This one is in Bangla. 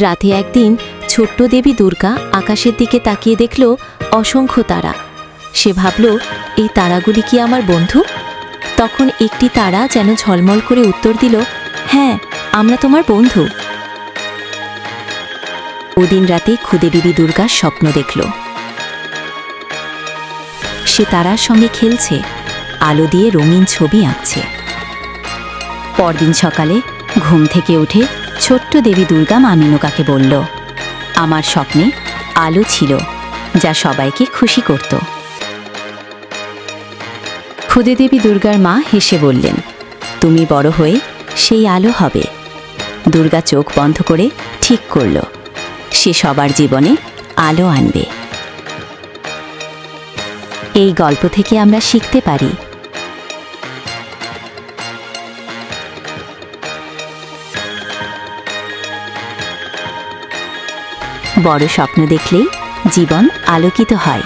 রাতে একদিন ছোট্ট দেবী দুর্গা আকাশের দিকে তাকিয়ে দেখল অসংখ্য তারা। সে ভাবল, এই তারাগুলি কি আমার বন্ধু? তখন একটি তারা যেন ঝলমল করে উত্তর দিল হ্যাঁ আমরা তোমার বন্ধু। ওদিন রাতে খুদে দেবী দুর্গার স্বপ্ন দেখল। সে তারার সঙ্গে খেলছে, আলো দিয়ে রঙিন ছবি আঁকছে। পরদিন সকালে ঘুম থেকে উঠে ছোট্ট দেবী দুর্গা মা মেনকাকে বলল, আমার স্বপ্নে আলো ছিল, যা সবাইকে খুশি করত। খুদে দেবী দুর্গার মা হেসে বললেন, তুমি বড় হয়ে সেই আলো হবে। দুর্গা চোখ বন্ধ করে ঠিক করল, সে সবার জীবনে আলো আনবে। এই গল্প থেকে আমরা শিখতে পারি বড় স্বপ্ন দেখলেই জীবন আলোকিত হয়।